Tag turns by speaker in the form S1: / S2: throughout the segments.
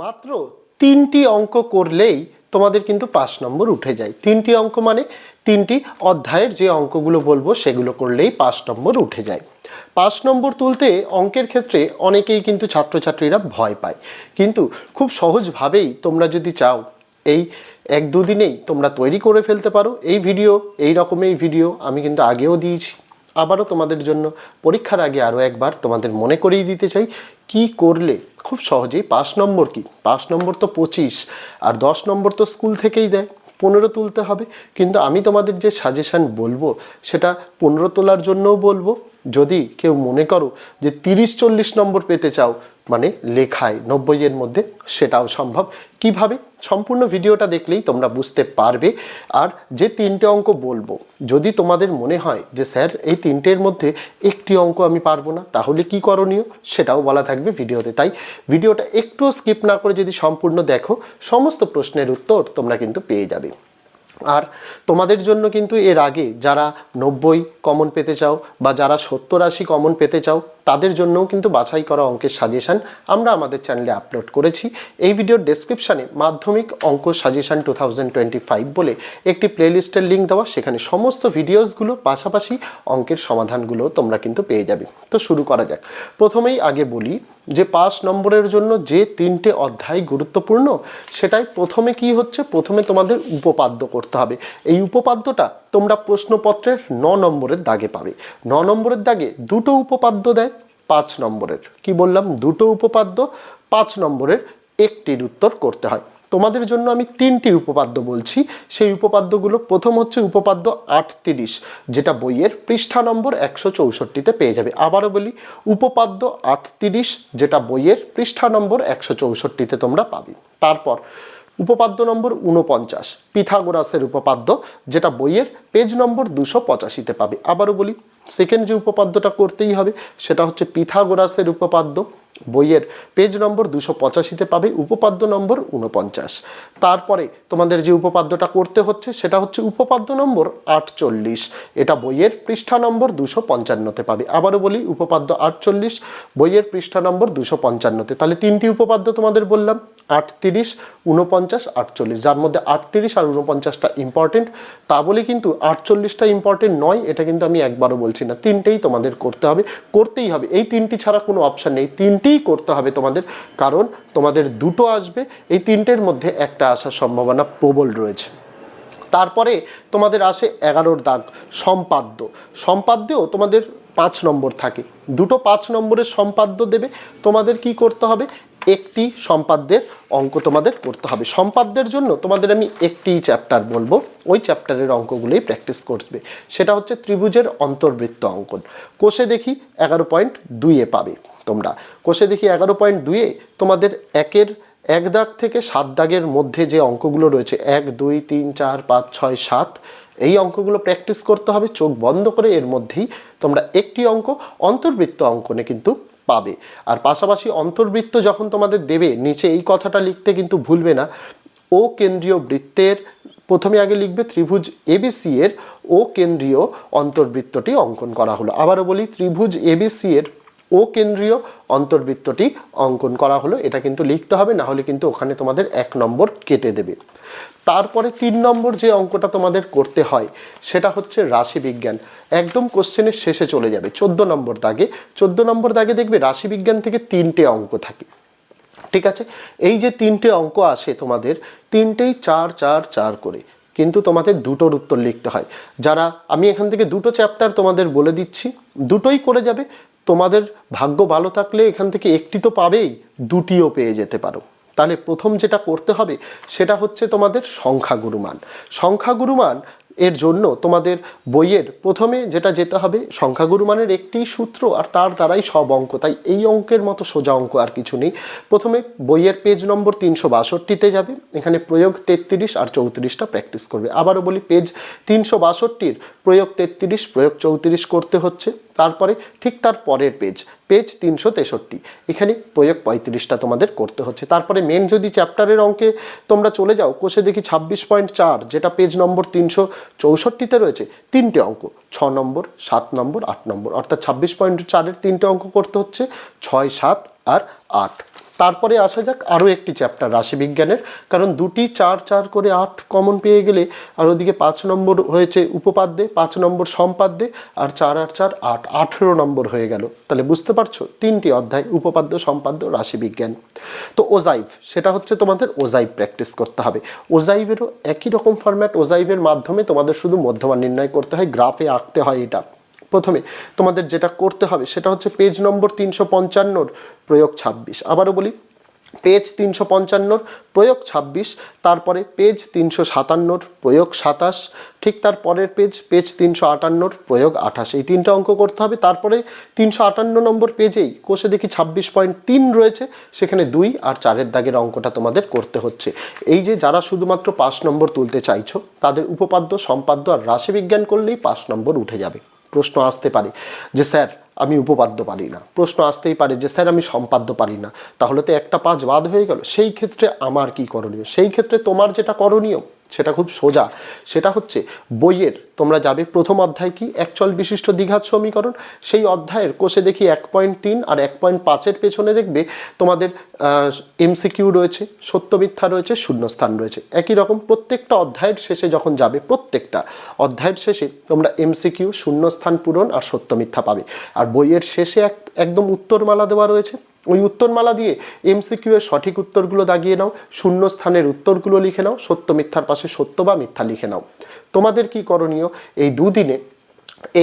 S1: মাত্র তিনটি অঙ্ক করলেই তোমাদের কিন্তু পাঁচ নম্বর উঠে যায়। তিনটি অঙ্ক মানে তিনটি অধ্যায়ের যে অঙ্কগুলো বলব সেগুলো করলেই পাঁচ নম্বর উঠে যায়। পাঁচ নম্বর তুলতে অঙ্কের ক্ষেত্রে অনেকেই কিন্তু ছাত্রছাত্রীরা ভয় পায়। কিন্তু খুব সহজভাবেই তোমরা যদি চাও, এই এক দুদিনেই তোমরা তৈরি করে ফেলতে পারো। এই ভিডিও, এই রকমের ভিডিও আমি কিন্তু আগেও দিয়েছি। আবারও তোমাদের জন্য পরীক্ষার আগে আরও একবার তোমাদের মনে করিয়ে দিতে চাই, কি করলে খুব সহজেই পাঁচ নম্বর কি? পাঁচ নম্বর তো পঁচিশ, আর দশ নম্বর তো স্কুল থেকেই দেয়, পনেরো তুলতে হবে। কিন্তু আমি তোমাদের যে সাজেশান বলব, সেটা পনেরো তোলার জন্যও বলব যদি কেউ মনে করো যে তিরিশ চল্লিশ নম্বর পেতে চাও মানে লেখায় নব্বইয়ের মধ্যে, সেটাও সম্ভব। কীভাবে? সম্পূর্ণ ভিডিওটা দেখলেই তোমরা বুঝতে পারবে। আর যে তিনটে অঙ্ক বলব, যদি তোমাদের মনে হয় যে স্যার এই তিনটের মধ্যে একটি অঙ্ক আমি পারব না, তাহলে কি করণীয়? সেটাও বলা থাকবে ভিডিওতে। তাই ভিডিওটা একটু স্কিপ না করে যদি সম্পূর্ণ দেখো, সমস্ত প্রশ্নের উত্তর তোমরা কিন্তু পেয়ে যাবে। আর তোমাদের জন্য কিন্তু এর আগে যারা নব্বই কমন পেতে চাও বা যারা সত্তর আশি কমন পেতে চাও তাদের জন্যও কিন্তু বাছাই করা অঙ্কের সাজেশান আমরা আমাদের চ্যানেলে আপলোড করেছি। এই ভিডিওর ডেসক্রিপশানে মাধ্যমিক অঙ্ক সাজেশান টু বলে একটি প্লেলিস্টের লিঙ্ক দেওয়া। সেখানে সমস্ত ভিডিওসগুলো পাশাপাশি অঙ্কের সমাধানগুলো তোমরা কিন্তু পেয়ে যাবে। তো শুরু করা যাক। প্রথমেই আগে বলি যে পাঁচ নম্বরের জন্য যে তিনটে অধ্যায় গুরুত্বপূর্ণ, সেটাই প্রথমে কি হচ্ছে? প্রথমে তোমাদের উপপাদ্য করতে হবে। এই উপপাদ্যটা তোমরা প্রশ্নপত্রের ন নম্বরের দাগে পাবে। ন নম্বরের দাগে দুটো উপপাদ্য দেয়, পাঁচ নম্বরের। কি বললাম? দুটো উপপাদ্য, পাঁচ নম্বরের একটির উত্তর করতে হয়। তোমাদের জন্য আমি তিনটি উপপাদ্য বলছি। সেই উপপাদ্যগুলো প্রথম হচ্ছে উপপাদ্য আটত্রিশ, যেটা বইয়ের পৃষ্ঠা নম্বর একশো চৌষট্টিতে পেয়ে যাবে। আবারও বলি, উপপাদ্য আটত্রিশ, যেটা বইয়ের পৃষ্ঠা নম্বর একশো চৌষট্টিতে তোমরা পাবে। তারপর উপপাদ্য নম্বর উনপঞ্চাশ পিথাগোরাসের উপপাদ্য যেটা বইয়ের পেজ নম্বর দুশো পঁচাশিতে পাবে। আবারও বলি সেকেন্ড যে উপপাদ্যটা করতেই হবে, সেটা হচ্ছে পিথাগোরাসের উপপাদ্য, বইয়ের পেজ নম্বর দুশো পঁচাশিতে পাবে, উপপাদ্য নম্বর উনপঞ্চাশ তারপরে তোমাদের যে উপপাদ্যটা করতে হচ্ছে, সেটা হচ্ছে উপপাদ্য নম্বর আটচল্লিশ। এটা বইয়ের পৃষ্ঠা নম্বর দুশো পঞ্চান্নতে পাবে। আবারও বলি, উপপাদ্য আটচল্লিশ, বইয়ের পৃষ্ঠা নম্বর দুশো পঞ্চান্নতে। তাহলে তিনটি উপপাদ্য তোমাদের বললাম, আটত্রিশ উনপঞ্চাশ আটচল্লিশ। যার মধ্যে আটত্রিশ আর উনপঞ্চাশটা ইম্পর্টেন্ট তা বলে কিন্তু আটচল্লিশটা ইম্পর্টেন্ট নয়, এটা কিন্তু আমি একবারও বলছি। না, তিনটেই তোমাদের করতে হবে, করতেই হবে। এই তিনটি ছাড়া কোনো অপশান নেই, তিনটেই করতে হবে তোমাদের, কারণ তোমাদের দুটো আসবে, এই তিনটের মধ্যে একটা আসার সম্ভাবনা প্রবল রয়েছে। তারপরে তোমাদের আসে এগারোর দাগ, সম্পাদ্য। সম্পাদ্যেও তোমাদের পাঁচ নম্বর থাকে। দুটো পাঁচ নম্বরের সম্পাদ্য দেবে, তোমাদের কি করতে হবে? একটি সম্পাদ্যের অঙ্ক তোমাদের করতে হবে। সম্পাদ্যের জন্য তোমাদের আমি একটি চ্যাপ্টার বলব। ওই চ্যাপ্টারের অঙ্কগুলোই প্র্যাকটিস করবে। সেটা হচ্ছে ত্রিভুজের অন্তর্বৃত্ত অঙ্কন। কোষে দেখি এগারো পয়েন্ট দুইয়ে পাবে তোমরা। কোষে দেখি এগারো পয়েন্ট দুইয়ে তোমাদের একের এক দাগ থেকে সাত দাগের মধ্যে যে অঙ্কগুলো রয়েছে, এক, দুই, তিন, চার, পাঁচ, ছয়, সাত, এই অঙ্কগুলো প্র্যাকটিস করতে হবে। চোখ বন্ধ করে এর মধ্যেই তোমরা একটি অঙ্ক, অন্তর্বৃত্ত অঙ্কনে কিন্তু পাবে। আর পাশাপাশি অন্তর্বৃত্ত যখন তোমাদের দেবে, নিচে এই কথাটা লিখতে কিন্তু ভুলবে না। ও কেন্দ্রীয় বৃত্তের, প্রথমে আগে লিখবে ত্রিভুজ এবিসি এর, ও কেন্দ্রীয় অন্তর্বৃত্তটি অঙ্কন করা হলো। আবারও বলি, ত্রিভুজ এবিসি এর ও কেন্দ্রীয় অন্তর্বৃত্তটি অঙ্কন করা হলো। এটা কিন্তু লিখতে হবে, না হলে কিন্তু ওখানে তোমাদের এক নম্বর কেটে দেবে। তারপরে তিন নম্বর যে অঙ্কটা তোমাদের করতে হয়, সেটা হচ্ছে রাশিবিজ্ঞান। একদম কোশ্চেনের শেষে চলে যাবে, চোদ্দ নম্বর দাগে। চোদ্দ নম্বর দাগে দেখবে রাশিবিজ্ঞান থেকে তিনটে অঙ্ক থাকে। ঠিক আছে? এই যে তিনটে অঙ্ক আসে তোমাদের, তিনটেই চার চার চার করে। কিন্তু তোমাদের দুটোর উত্তর লিখতে হয়। যারা, আমি এখান থেকে দুটো চ্যাপ্টার তোমাদের বলে দিচ্ছি, দুটোই করে যাবে। তোমাদের ভাগ্য ভালো থাকলে এখান থেকে একটি তো পাবেই, দুটিও পেয়ে যেতে পারো। তাহলে প্রথম যেটা করতে হবে, সেটা হচ্ছে তোমাদের সংখ্যাগুরুমান। সংখ্যাগুরুমান এর জন্য তোমাদের বইয়ের প্রথমে যেটা যেতে হবে, সংখ্যাগুরুমানের একটি সূত্র আর তার দ্বারাই সব অঙ্ক। তাই এই অঙ্কের মতো সোজা অঙ্ক আর কিছু নেই। প্রথমে বইয়ের পেজ নম্বর তিনশো বাষট্টিতে যাবে, এখানে প্রয়োগ তেত্রিশ আর চৌত্রিশটা প্র্যাকটিস করবে। আবারও বলি, পেজ তিনশো বাষট্টির প্রয়োগ তেত্রিশ, প্রয়োগ চৌত্রিশ করতে হচ্ছে। তারপরে ঠিক তার পরের পেজ পেজ তিনশো তেষট্টি। এখানে প্রয়োগ পঁয়ত্রিশটা তোমাদের করতে হচ্ছে। তারপরে মেন যদি চ্যাপ্টারের অঙ্কে তোমরা চলে যাও, কোষে দেখি ছাব্বিশ পয়েন্ট চার, যেটা পেজ নম্বর তিনশো চৌষট্টিতে রয়েছে, তিনটে অঙ্ক। ছ নম্বর, সাত নম্বর, আট নম্বর। অর্থাৎ ছাব্বিশ পয়েন্ট চারের তিনটে অঙ্ক করতে হচ্ছে, ছয়, সাত আর আট। তারপরে আসা যাক আরও একটি চ্যাপ্টার, রাশিবিজ্ঞানের। কারণ দুটি চার চার করে আট কমন পেয়ে গেলে আর ওদিকে পাঁচ নম্বর হয়েছে উপপাদ্যে, পাঁচ নম্বর সম্পাদ্যে আর চার আর চার আট, আঠেরো নম্বর হয়ে গেল। তাহলে বুঝতে পারছ? তিনটি অধ্যায়, উপপাদ্য, সম্পাদ্য, রাশিবিজ্ঞান। তো ওজাইভ, সেটা হচ্ছে তোমাদের ওজাইভ প্র্যাকটিস করতে হবে। ওজাইভেরও একই রকম ফরম্যাট ওজাইভের মাধ্যমে তোমাদের শুধু মধ্যমান নির্ণয় করতে হয়, গ্রাফে আঁকতে হয় এটা। প্রথমে তোমাদের যেটা করতে হবে সেটা হচ্ছে পেজ নম্বর তিনশো পঞ্চান্নর প্রয়োগ ছাব্বিশ। আবারও বলি পেজ তিনশো পঞ্চান্নর প্রয়োগ ছাব্বিশ, তারপরে পেজ তিনশো সাতান্নর প্রয়োগ সাতাশ, ঠিক তার পরের পেজ পেজ তিনশো আটান্নর প্রয়োগ আঠাশ। এই তিনটা অঙ্ক করতে হবে। তারপরে তিনশো আটান্ন নম্বর পেজেই কোষে দেখি ছাব্বিশ পয়েন্ট তিন রয়েছে, সেখানে দুই আর চারের দাগের অঙ্কটা তোমাদের করতে হচ্ছে। এই যে যারা শুধুমাত্র পাঁচ নম্বর তুলতে চাইছো, তাদের উপপাদ্য, সম্পাদ্য আর রাশিবিজ্ঞান করলেই পাঁচ নম্বর উঠে যাবে। প্রশ্ন আসতে পারে যে, স্যার, আমি উপপাদ্য পারি না। প্রশ্ন আসতেই পারে যে, স্যার, আমি সম্পাদ্য পারি না। তাহলে তো একটা পাঁচ বাদ হয়ে গেল। সেই ক্ষেত্রে আমার কি করণীয়? সেই ক্ষেত্রে তোমার যেটা করণীয় সেটা খুব সোজা। সেটা হচ্ছে বইয়ের, তোমরা যাবে প্রথম অধ্যায় কি? একচল বিশিষ্ট দ্বিঘাত সমীকরণ। সেই অধ্যায়ের কোষে দেখি এক পয়েন্ট তিন আর এক পয়েন্ট পাঁচের পেছনে দেখবে তোমাদের এমসিকিউ রয়েছে সত্য মিথ্যা রয়েছে শূন্যস্থান রয়েছে। একই রকম প্রত্যেকটা অধ্যায়ের শেষে যখন যাবে, প্রত্যেকটা অধ্যায়ের শেষে তোমরা এমসিকিউ শূন্যস্থান পূরণ আর সত্য মিথ্যা পাবে। আর বইয়ের শেষে এক, একদম উত্তরমালা দেওয়া রয়েছে। ওই উত্তরমালা দিয়ে এমসিকিউ এর সঠিক উত্তরগুলো দাগিয়ে নাও, শূন্য স্থানের উত্তরগুলো লিখে নাও, সত্য মিথ্যার পাশে সত্য বা মিথ্যা লিখে নাও। তোমাদের কি করণীয়? এই দুদিনে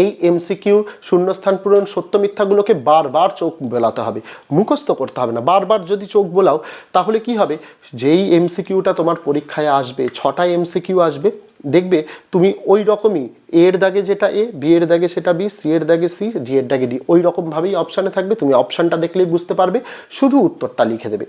S1: এই এমসিকিউ শূন্যস্থান পূরণ, সত্য মিথ্যাগুলোকে বারবার চোখ বোলাতে হবে, মুখস্থ করতে হবে না। বারবার যদি চোখ বোলাও, তাহলে কি হবে? যেই এমসিকিউটা তোমার পরীক্ষায় আসবে, ছটা এমসিকিউ আসবে, দেখবে তুমি ওই রকমই এ এর দাগে যেটা এ বি এর দাগে সেটা বি সি এর দাগে সি ডি এর দাগে ডি ওই রকমভাবেই অপশানে থাকবে। তুমি অপশানটা দেখলেই বুঝতে পারবে, শুধু উত্তরটা লিখে দেবে।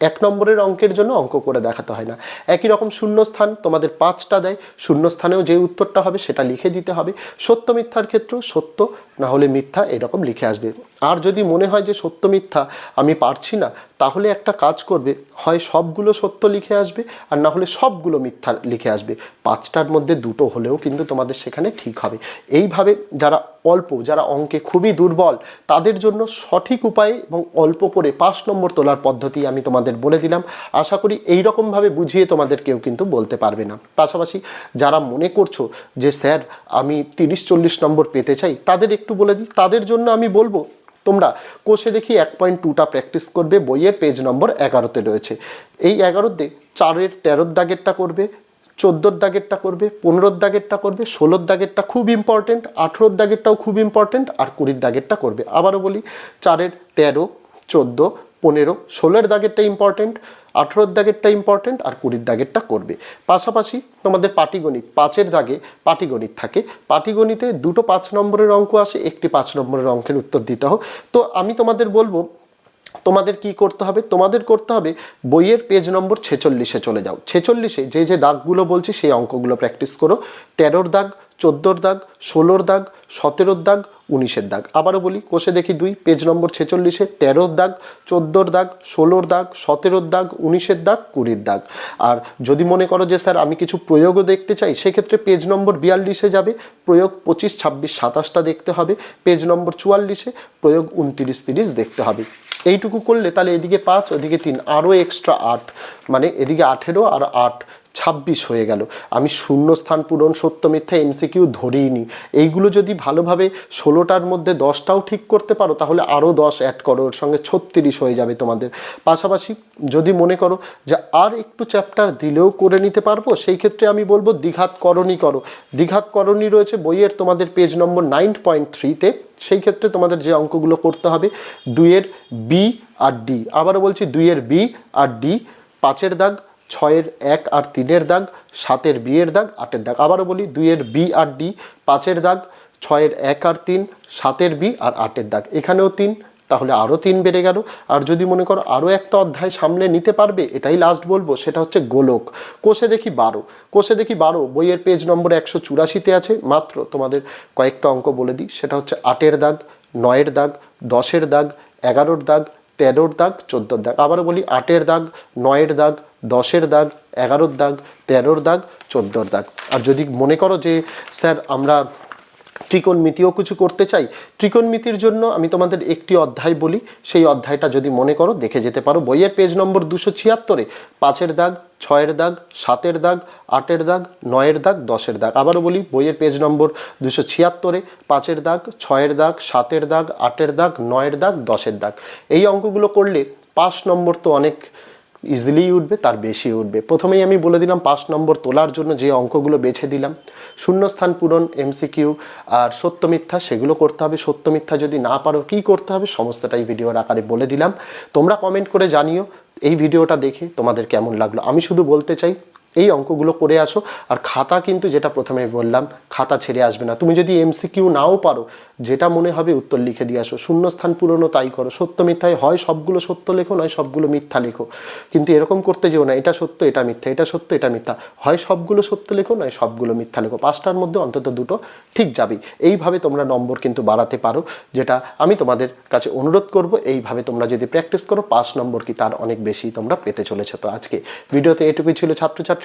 S1: এক নম্বরের অঙ্কের জন্য অঙ্ক করে দেখাতে হয় না। একই রকম শূন্যস্থান তোমাদের পাঁচটা দেয়, শূন্যস্থানেও যে উত্তরটা হবে সেটা লিখে দিতে হবে। সত্য মিথ্যার ক্ষেত্রেও সত্য, না হলে মিথ্যা এরকম লিখে আসবে। আর যদি মনে হয় যে সত্য মিথ্যা আমি পারছি না তাহলে একটা কাজ করবে, হয় সবগুলো সত্য লিখে আসবে আর না হলে সবগুলো মিথ্যা লিখে আসবে। পাঁচটার মধ্যে দুটো হলেও কিন্তু তোমাদের সেখানে ঠিক হবে। এইভাবে যারা অল্প, যারা অঙ্কে খুবই দুর্বল, তাদের জন্য সঠিক উপায়ে এবং অল্প করে পাঁচ নম্বর তোলার পদ্ধতি আমি তোমাদের বলে দিলাম। আশা করি এই রকমভাবে বুঝিয়ে তোমাদের কেউ কিন্তু বলতে পারবে না। পাশাপাশি যারা মনে করছ যে, স্যার, আমি তিরিশ চল্লিশ নম্বর পেতে চাই, তাদের একটু বলে দিই। তাদের জন্য আমি বলব তোমরা কোষে দেখি এক পয়েন্ট টুটা প্র্যাকটিস করবে, বইয়ের পেজ নম্বর এগারোতে রয়েছে। এই এগারোতে চারের তেরোর দাগেরটা করবে, চোদ্দোর দাগেরটা করবে, পনেরোর দাগেরটা করবে, ষোলোর দাগেরটা খুব ইম্পর্টেন্ট আঠেরোর দাগেরটাও খুব ইম্পর্টেন্ট আর কুড়ির দাগেরটা করবে। আবারও বলি, চারের তেরো, চোদ্দ, পনেরো, ষোলোর দাগেরটা ইম্পর্টেন্ট আঠেরোর দাগেরটা ইম্পর্টেন্ট আর কুড়ির দাগেরটা করবে। পাশাপাশি তোমাদের পাটিগণিত, পাঁচের দাগে পাটিগণিত থাকে। পাটিগণিতে দুটো পাঁচ নম্বরের অঙ্ক আসে, একটি পাঁচ নম্বরের অঙ্কের উত্তর দিতে হোক তো আমি তোমাদের বলব, তোমাদের কি করতে হবে? তোমাদের করতে হবে বইয়ের পেজ নম্বর ছেচল্লিশে চলে যাও। ছেচল্লিশে যে যে দাগগুলো বলছি, সেই অঙ্কগুলো প্র্যাকটিস করো। তেরোর দাগ চোদ্দোর দাগ, ষোলোর দাগ, সতেরোর দাগ, উনিশের দাগ। আবারও বলি, কোষে দেখি দুই, পেজ নম্বর ছেচল্লিশে তেরোর দাগ, চোদ্দোর দাগ, ষোলোর দাগ, সতেরোর দাগ, উনিশের দাগ, কুড়ির দাগ। আর যদি মনে করো যে, স্যার, আমি কিছু প্রয়োগও দেখতে চাই, সেক্ষেত্রে পেজ নম্বর বিয়াল্লিশে যাবে, প্রয়োগ পঁচিশ, ছাব্বিশ, সাতাশটা দেখতে হবে, পেজ নম্বর চুয়াল্লিশে প্রয়োগ উনতিরিশ, তিরিশ দেখতে হবে। এইটুকু করলে তাহলে এদিকে পাঁচ, ওদিকে তিন, আরও এক্সট্রা আট মানে এদিকে আঠেরো আর আট ছাব্বিশ হয়ে গেল। আমি শূন্য স্থান পূরণ সত্য মিথ্যা এমসিকিউ ধরেই নি এইগুলো যদি ভালোভাবে ষোলোটার মধ্যে দশটাও ঠিক করতে পারো, তাহলে আরও দশ অ্যাড করো ওর সঙ্গে ছত্রিশ হয়ে যাবে তোমাদের। পাশাপাশি যদি মনে করো যে আর একটু চ্যাপ্টার দিলেও করে নিতে পারব, সেই ক্ষেত্রে আমি বলব দ্বিঘাত করণী করো। দ্বিঘাত করণী রয়েছে বইয়ের তোমাদের পেজ নম্বর নাইন পয়েন্ট থ্রিতে সেই ক্ষেত্রে তোমাদের যে অঙ্কগুলো করতে হবে, দুইয়ের বি আর ডি আবারও বলছি, দুইয়ের বি আর ডি পাঁচের দাগ ছয়ের এক আর তিনের দাগ, সাতের বিয়ের দাগ, আটের দাগ। আবারও বলি, দুইয়ের বি আর ডি, পাঁচের দাগ, ছয়ের এক আর তিন, সাতের বি আর আটের দাগ। এখানেও তিন, তাহলে আরও তিন বেড়ে গেল। আর যদি মনে করো আরও একটা অধ্যায় সামনে নিতে পারবে, এটাই লাস্ট বলব, সেটা হচ্ছে গোলক। কোষে দেখি বারো। কোষে দেখি বারো, বইয়ের পেজ নম্বর একশো চুরাশিতে আছে। মাত্র তোমাদের কয়েকটা অঙ্ক বলে দিই, সেটা হচ্ছে আটের দাগ, নয়ের দাগ, দশের দাগ, এগারোর দাগ তেরোর দাগ, চোদ্দোর দাগ। আবার বলি, আটের দাগ, নয়ের দাগ, দশের দাগ, এগারোর দাগ, তেরোর দাগ, চোদ্দোর দাগ। আর যদি মনে করো যে, স্যার, আমরা ত্রিকোণমিতিও কিছু করতে চাই। ত্রিকোণমিতির জন্য আমি তোমাদের একটি অধ্যায় বলি। সেই অধ্যায়টা যদি মনে করো, দেখে যেতে পারো। বইয়ের পেজ নম্বর দুশো ছিয়াত্তরে। পাঁচের দাগ, ছয়ের দাগ, সাতের দাগ, আটের দাগ, নয়ের দাগ, দশের দাগ। আবারও বলি, বইয়ের পেজ নম্বর দুশো ছিয়াত্তরে। পাঁচের দাগ, ছয়ের দাগ, সাতের দাগ, আটের দাগ, নয়ের দাগ, দশের দাগ। এই অঙ্কগুলো করলে পাঁচ নম্বর তো অনেক ইজিলি উঠবে, তার বেশি উঠবে। প্রথমেই আমি বলে দিলাম পাঁচ নম্বর তোলার জন্য যে অঙ্কগুলো বেছে দিলাম, শূন্যস্থান পূরণ এমসিকিউ আর সত্য মিথ্যা, সেগুলো করতে হবে। সত্য মিথ্যা যদি না পারো, কি করতে হবে? সমস্তটাই ভিডিওর আকারে বলে দিলাম। তোমরা কমেন্ট করে জানিও, এই ভিডিওটা দেখে তোমাদের কেমন লাগল। আমি শুধু বলতে চাই এই অঙ্কগুলো করে আসো। আর খাতা কিন্তু যেটা প্রথমে বললাম, খাতা ছেড়ে আসবে না। তুমি যদি এমসিকিউ নাও পারো, যেটা মনে হবে উত্তর লিখে দিয়ে আসো। শূন্যস্থান পুরনো তাই করো। সত্য মিথ্যায় হয় সবগুলো সত্য লেখো, নয় সবগুলো মিথ্যা লেখো। কিন্তু এরকম করতে যেও না, এটা সত্য, এটা মিথ্যা, এটা সত্য, এটা মিথ্যা। হয় সবগুলো সত্য লেখো, নয় সবগুলো মিথ্যা লেখো। পাঁচটার মধ্যে অন্তত দুটো ঠিক যাবেই। এইভাবে তোমরা নম্বর কিন্তু বাড়াতে পারো, যেটা আমি তোমাদের কাছে অনুরোধ করব। এইভাবে তোমরা যদি প্র্যাকটিস করো, পাঁচ নম্বর কি তার অনেক বেশি তোমরা পেতে চলেছো। তো আজকে ভিডিওতে এটুকুই ছিল